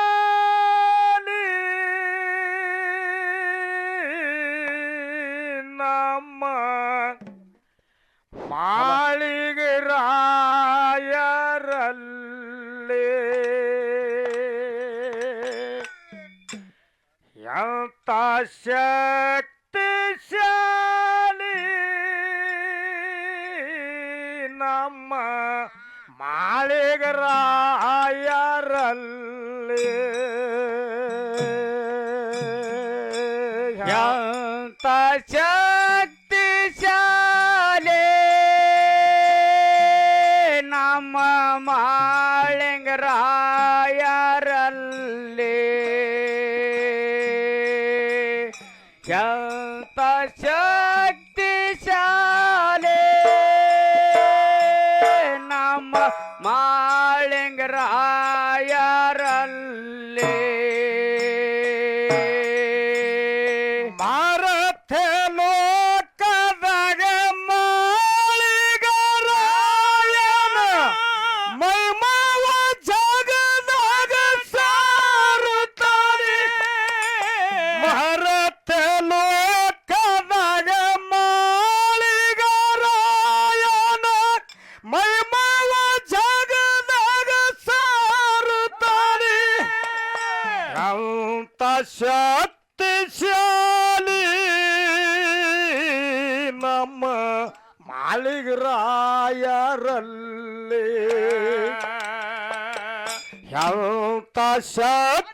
ಶಕ್ತಿಶಾಲಿ ನಮ್ಮ ಮಾಳಿಗೆ ರಾಯರಲ್ಲಿ ಎಂತ ಶಕ್ತಿಶಾಲಿ ರಾಯರಲ್ಲಿ ಶಕ್ತಿ ಶಕ್ತಿಶಾಲಿ. ನಮ್ಮ ಮಾಳಿಂಗರಾಯರಲ್ಲಿ ಶಕ್ತಿಶಾಲಿ ನಮ್ಮ ಮಾಲಿಗರಾಯರಲ್ಲಿ ಎಂತ ಶಕ್ತಿಶಾಲಿ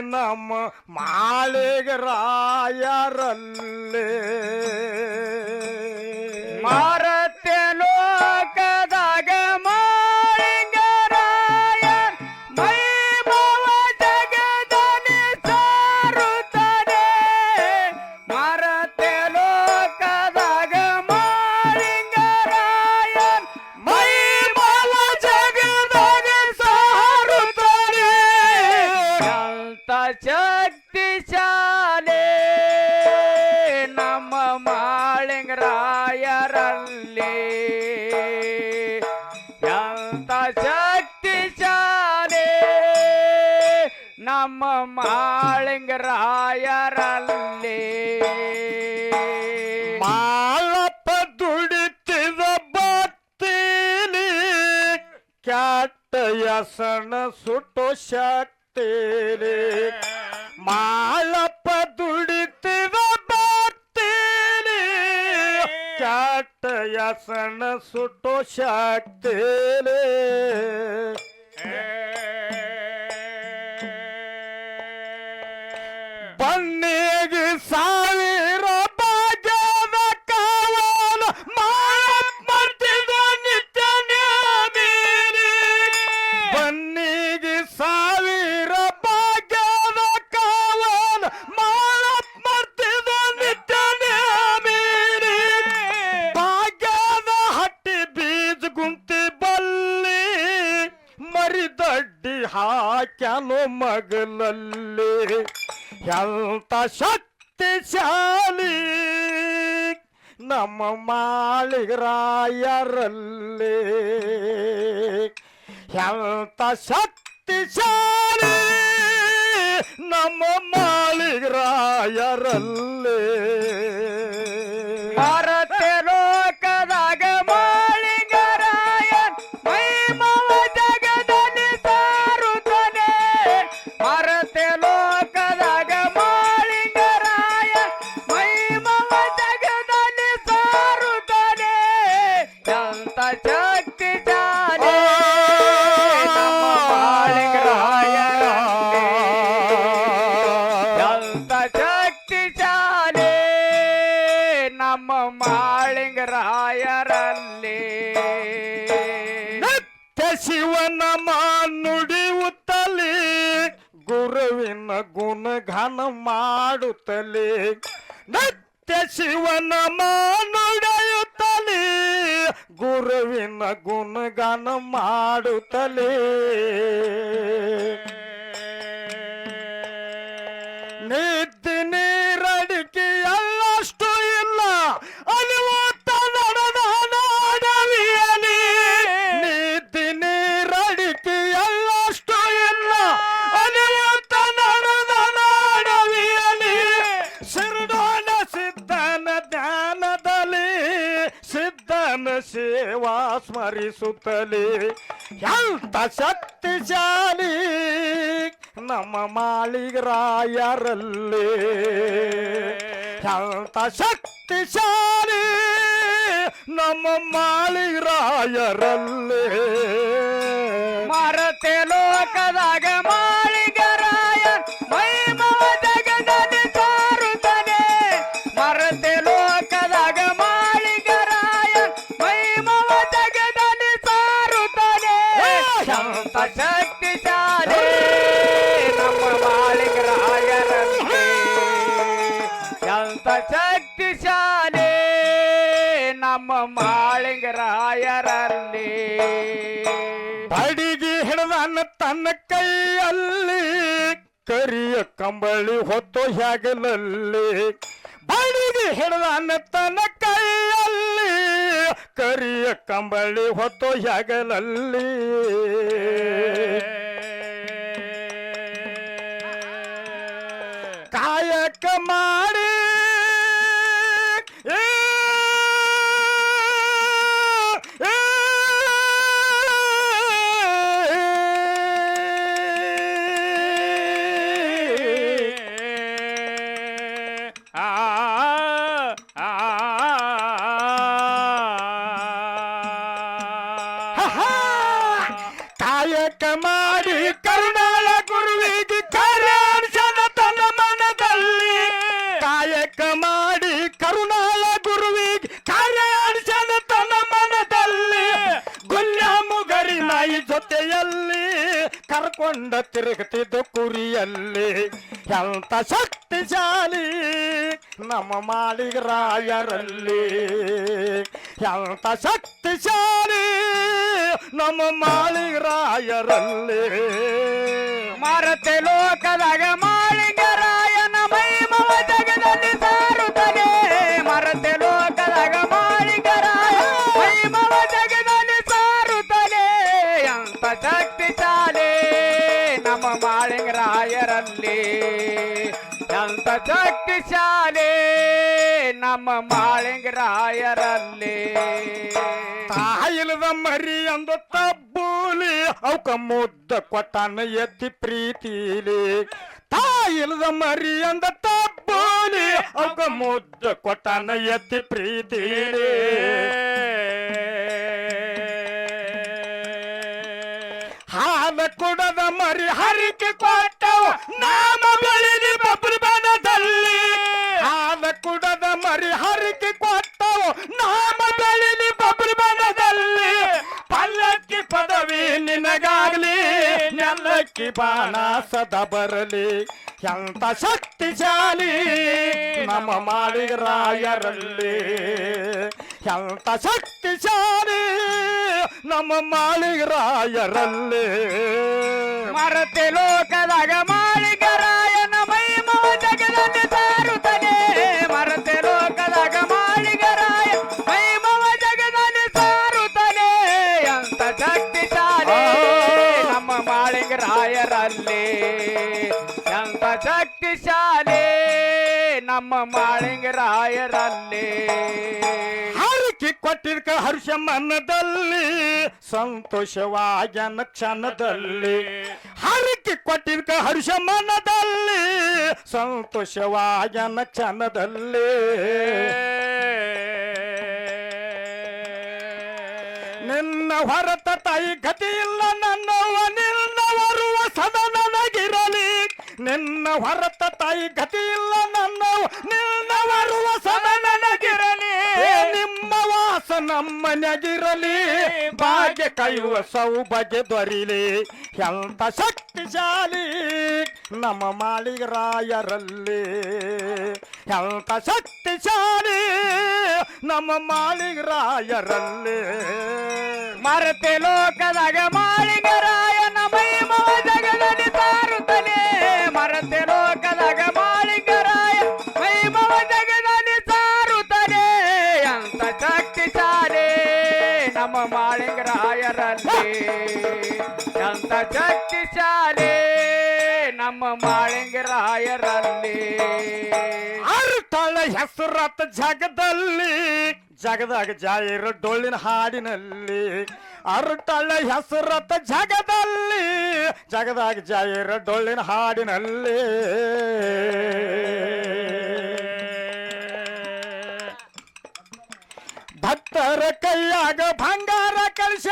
ನಮ್ಮ ಮಾಳಿಗರಾಯರಲ್ಲಿ. ಶಕ್ತಿಶಾಲಿ ನಮ್ಮ ಮಾಳಿಂಗರಾಯರಲ್ಲಿ ಎಂತ ಶಕ್ತಿಶಾಲೆ ನಮ್ಮ ಮಾಳಿಂಗರಾಯರಲ್ಲಿ ಮಾಳಪ್ಪ ದುಡಿತಿದ ಬತ್ತೀನಿ. ಕ್ಯಾಟ ಯಸಣ ಸುಟ್ಟು ಶಕ್ತಿಲಿ ಮಾಳಪ್ಪ ದುಡಿತಿದ ಬರ್ತೇನೆ. ಕ್ಯಾಟ ಸಣ್ಣ ಸುಟ್ಟು ಶಕ್ತಿಲಿ ಮರಿದಡ್ಡಿ ಹಾಕ್ಯಾನು ಮಗಲಲ್ಲಿ ಎಂತ ಶಕ್ತಿಶಾಲಿ ನಮ್ಮ ಮಾಳಿಗರಾಯರಲ್ಲಿ. ಎಂತ ಶಕ್ತಿಶಾಲಿ ನಮ್ಮ ಮಾಳಿಗರಾಯರಲ್ಲಿ. ನಮ್ಮ ಮಾಳಿಂಗರಾಯರಲ್ಲಿ. ಶಿವನ ನುಡಿಯುತ್ತಲೇ ಗುರುವಿನ ಗುಣಗಾನ ಮಾಡುತ್ತಲೇ. ನತ್ಯ ಶಿವನ ನುಡಿಯುತ್ತಲೇ ಗುರುವಿನ ಗುಣಗಾನ ಮಾಡುತ್ತಲೇ. ಅವನ ಸೇವಾ ಸ್ಮರಿಸುತ್ತಲೇ ಎಂತ ಶಕ್ತಿಶಾಲಿ ನಮ್ಮ ಮಾಳಿಗರಾಯರಲ್ಲಿ. ಎಂತ ಶಕ್ತಿಶಾಲಿ ನಮ್ಮ ಮಾಳಿಗರಾಯರಲ್ಲಿ. ಮರತೆ ಲೋಕದಾಗ ಮಾಳಿಗರಾಯ ಮಾಳಿಗರಾಯರಲ್ಲಿ ಬಡಿಗೆ ಅನ್ನ ತನ್ನ ಕೈಯಲ್ಲಿ, ಕರಿಯ ಕಂಬಳಿ ಹೊತ್ತು ಹೆಗಲಲ್ಲಿ ಬಡಿಗೆ ಅನ್ನ ತನ್ನ ಕೈಯಲ್ಲಿ, ಕರಿಯ ಕಂಬಳಿ ಹೊತ್ತು ಹೆಗಲಲ್ಲಿ ಕಾಯಕ ಮಾಡಿ ಕರ್ಕೊಂಡ ತಿರುಗುತ್ತಿದ್ದ ಕುರಿಯಲ್ಲಿ. ಎಂತ ಶಕ್ತಿಶಾಲಿ ನಮ್ಮ ಮಾಳಿಗರಾಯರಲ್ಲಿ ಎಂತ ಶಕ್ತಿಶಾಲಿ ನಮ್ಮ ಮಾಳಿಗರಾಯರಲ್ಲಿ ಮರತೆ ಲೋಕದಾಗ ಮಾಳಿಂಗರಾಯನ ಅಂತ ಶಕ್ತಿ ಶಾಲೆ ನಮ್ಮ ಮಾಳಿಂಗರಾಯರಲ್ಲಿ ತಾಯಿಲದ ಮರಿ ಅಂದ ತಬ್ಬೂಲಿ ಅವಕ ಮುದ್ದ ಕೊಟ್ಟಾನ ಎತ್ತಿ ಪ್ರೀತಿಲಿ ತಾಯಿಲದ ಮರಿ ಅಂದ ತಬ್ಬೂಲಿ ಅವಕ ಮುದ್ದ ಕೊಟ್ಟಾನ ಎತ್ತಿ ಪ್ರೀತಿಲಿ ಹಾಲ ಕುಡದ ಮರಿ ಹರಿಕೆ ಕೊಟ್ಟವು ಬಾಣ ಸದ ಬರಲಿ. ಎಂತ ಶಕ್ತಿಶಾಲಿ ನಮ್ಮ ಮಾಳಿಗರಾಯರಲ್ಲಿ. ಎಂತ ಶಕ್ತಿಶಾಲಿ ನಮ್ಮ ಮಾಳಿಗರಾಯರಲ್ಲಿ. ಮರತೆ ಲೋಕದಾಗ ಶಕ್ತಿ ಶಾಲೆ ನಮ್ಮ ಮಾಳಿಂಗರಾಯರಲ್ಲಿ. ಹರಕಿ ಕೊಟ್ಟಿರ್ಕ ಹರ್ಷ ಮನದಲ್ಲಿ ಸಂತೋಷವಾಗ್ಯನ ಕ್ಷಣದಲ್ಲಿ. ಹರಕಿ ಕೊಟ್ಟಿರ್ಕ ಹರ್ಷ ಮನದಲ್ಲಿ ಸಂತೋಷವಾಗ್ಯನ ಕ್ಷಣದಲ್ಲಿ ನಿನ್ನ ಹೊರತ ತಾಯಿ ಗತಿ ಇಲ್ಲ ನಿನ್ನ ಹೊರತ ತಾಯಿ ಗತಿ ಇಲ್ಲ ನನ್ನ ನಿನ್ನ ಬರುವ ಸದ ನನಗಿರಲಿ. ನಿಮ್ಮ ವಾಸ ನಮ್ಮನೆಗಿರಲಿ. ಭಾಗ್ಯ ಕೈಯುವ ಸೌಭಾಗ್ಯ ದೊರಿಲಿ. ಎಂತ ಶಕ್ತಿಶಾಲಿ ನಮ್ಮ ಮಾಳಿಗರಾಯರಲ್ಲಿ. ಎಂತ ಶಕ್ತಿಶಾಲಿ ನಮ್ಮ ಮಾಳಿಗರಾಯರಲ್ಲಿ. ಮರತೆ ಲೋಕದಾಗ ಮಾಳಿಗರಾಯನ ಶಾಲೆ ನಮ್ಮ ಮಾಳಿಂಗರಾಯರಲ್ಲಿ. ಅರ್ತಳ ಹೆಸರತ ಜಗದಲ್ಲಿ, ಜಗದಾಗ ಜಾಯಿರ ಡೊಳ್ಳಿನ ಹಾಡಿನಲ್ಲಿ. ಅರುಟಳ್ಳ ಹೆಸರತ್ತ ಜಗದಲ್ಲಿ, ಜಗದಾಗ ಜಾಯಿರ ಡೊಳ್ಳಿನ ಹಾಡಿನಲ್ಲಿ. ಭಕ್ತರ ಕೈಯಾಗ ಬಂಗಾರ ಕಳಿಸ್ಯಾನೋ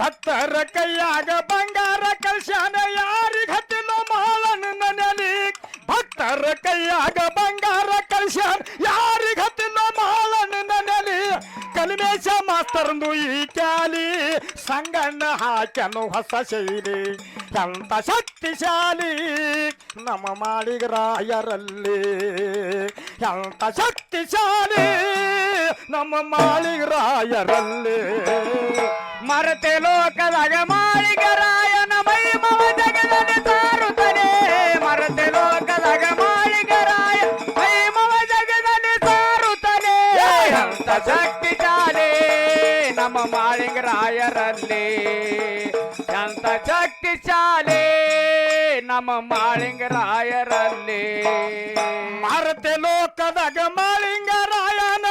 ಭಕ್ತರ ಕೈಯಾಗ ಬಂಗಾರ ಕಲ್ಶಾನ ಯಾರಿಗ ಹತ್ತಿನ ಮಾಲನ ನನೆಲಿ ಭಕ್ತರ ಕೈಯಾಗ ಬಂಗಾರ ಕಲ್ಶಾನ ಯಾರಿಗ ಹತ್ತಿನ ಮಾಲನ ನನೆಲಿ ಕಲಿಮೇಶ ಮಾಸ್ತರ್ದು ಈ ಕ್ಯಾಲಿ, ಸಂಗಣ್ಣ ಹಾಕನು ಹೊಸ ಶೈಲಿ. ಎಂತ ಶಕ್ತಿಶಾಲಿ, ನಮ್ಮ ಮಾಳಿಗ ರಾಯರಲ್ಲಿ. ಎಂತ ಶಕ್ತಿಶಾಲಿ, ನಮ್ಮ ಮಾಳಿಗ ರಾಯರಲ್ಲಿ ಮರತೆ ಲೋಕದಾಗ ಮಾಳಿಗರಾಯನ ಮಹಿಮವ ಜಗದಲ್ಲಿ ಸಾರುತ್ತಾನೆ ಮರತೆ ಲೋಕದಾಗ ಮಾಳಿಗರಾಯ ಮಹಿಮವ ಜಗದಲ್ಲಿ ಸಾರುತ್ತಾನೆ ಅಂತ ಶಕ್ತಿಶಾಲಿ ನಮ್ಮ ಮಾಳಿಂಗರಾಯರಲ್ಲಿ ಅಂತ ಶಕ್ತಿಶಾಲಿ ನಮ್ಮ ಮಾಳಿಂಗರಾಯರಲ್ಲಿ ಮಾರತೆ ಲೋಕದಾಗ ಮಾಳಿಂಗರಾಯನ ಮೈಮಾವ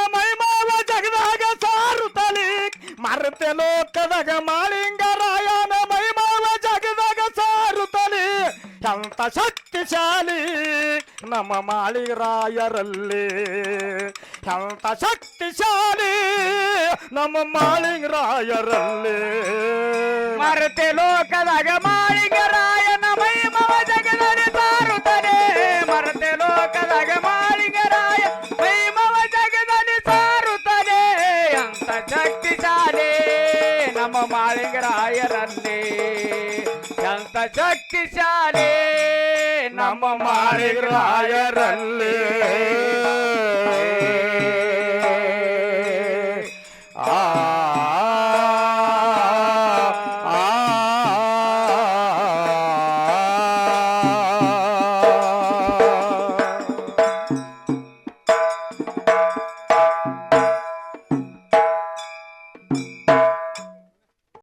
ಮಾರತೆ ಲೋಕದಾಗ ಮಾಳಿಂಗರಾಯನ ಮೈಮಾವ ಜಗದಾಗ ಸಾರುತ್ತಲಿ. ಎಂತ ಶಕ್ತಿಶಾಲಿ ನಮ್ಮ ಮಾಳಿಂಗರಾಯರಲ್ಲಿ. ಎಂತ ಶಕ್ತಿಶಾಲಿ ನಮ್ಮ ಮಾಳಿಂಗರಾಯರಲ್ಲಿ. ಮರೆತೆ ಲೋಕದಾಗ ಮಾಳಿಗರಾಯನ ನಮ್ಮ ಎಂತ ಶಕ್ತಿಶಾಲಿ ನಮ್ಮ ಮಾಳಿಗರಾಯರಲ್ಲಿ